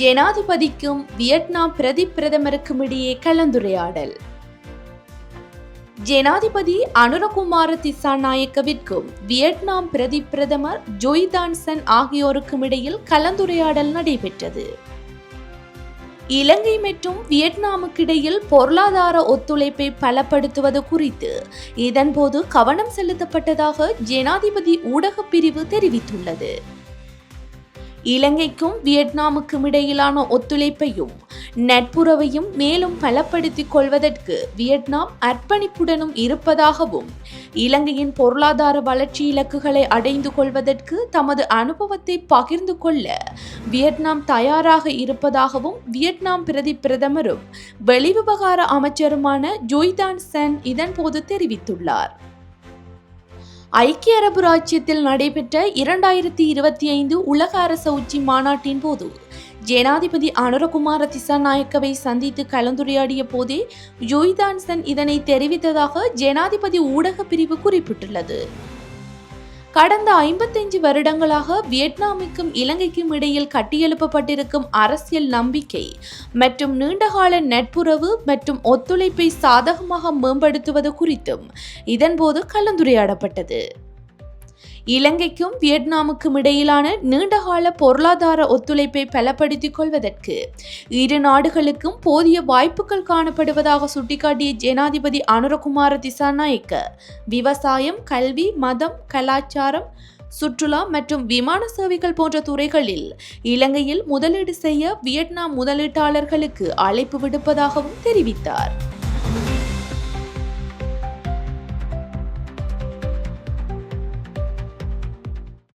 ஜனாதிபதிக்கும் Vietnam பிரதி பிரதமருக்கும் இடையே கலந்துரையாடல். ஜனாதிபதி அனுரகுமார திசாநாயக்கவிற்கும் வியட்நாம் பிரதி பிரதமர் ஜொய் தான்சன் ஆகியோருக்கும் இடையில் கலந்துரையாடல் நடைபெற்றது. இலங்கை மற்றும் வியட்நாமுக்கு இடையில் பொருளாதார ஒத்துழைப்பை பலப்படுத்துவது குறித்து இதன்போது கவனம் செலுத்தப்பட்டதாக ஜனாதிபதி ஊடகப் பிரிவு தெரிவித்துள்ளது. இலங்கைக்கும் வியட்நாமுக்கும் இடையிலான ஒத்துழைப்பையும் நட்புறவையும் மேலும் பலப்படுத்திக் கொள்வதற்கு வியட்நாம் அர்ப்பணிப்புடனும் இருப்பதாகவும் இலங்கையின் பொருளாதார வளர்ச்சி இலக்குகளை அடைந்து கொள்வதற்கு தமது அனுபவத்தை பகிர்ந்து கொள்ள வியட்நாம் தயாராக இருப்பதாகவும் வியட்நாம் பிரதி பிரதமரும் வெளிவிவகார அமைச்சருமான ஜோய்தான் சென் இதன்போது தெரிவித்துள்ளார். ஐக்கிய அரபு ராச்சியத்தில் நடைபெற்ற இரண்டாயிரத்தி இருபத்தி ஐந்து உலக அரச உச்சி மாநாட்டின் போது ஜனாதிபதி அனுரகுமார திசாநாயக்கவை சந்தித்து கலந்துரையாடிய போதே ஜோய்தான்சன் இதனை தெரிவித்ததாக ஜனாதிபதி ஊடக பிரிவு குறிப்பிட்டுள்ளது. கடந்த ஐம்பத்தஞ்சு வருடங்களாக வியட்நாமுக்கும் இலங்கைக்கும் இடையில் கட்டியெழுப்பப்பட்டிருக்கும் அரசியல் நம்பிக்கை மற்றும் நீண்டகால நட்புறவு மற்றும் ஒத்துழைப்பை சாதகமாக மேம்படுத்துவது குறித்தும் இதன்போது கலந்துரையாடப்பட்டது. இலங்கைக்கும் வியட்நாமுக்கும் இடையிலான நீண்டகால பொருளாதார ஒத்துழைப்பை பலப்படுத்திக் கொள்வதற்கு இரு நாடுகளுக்கும் போதிய வாய்ப்புகள் காணப்படுவதாக சுட்டிக்காட்டிய ஜனாதிபதி அனுரகுமார திசாநாயக்க விவசாயம் கல்வி மதம் கலாச்சாரம் சுற்றுலா மற்றும் விமான சேவைகள் போன்ற துறைகளில் இலங்கையில் முதலீடு செய்ய வியட்நாம் முதலீட்டாளர்களுக்கு அழைப்பு விடுப்பதாகவும் தெரிவித்தார்.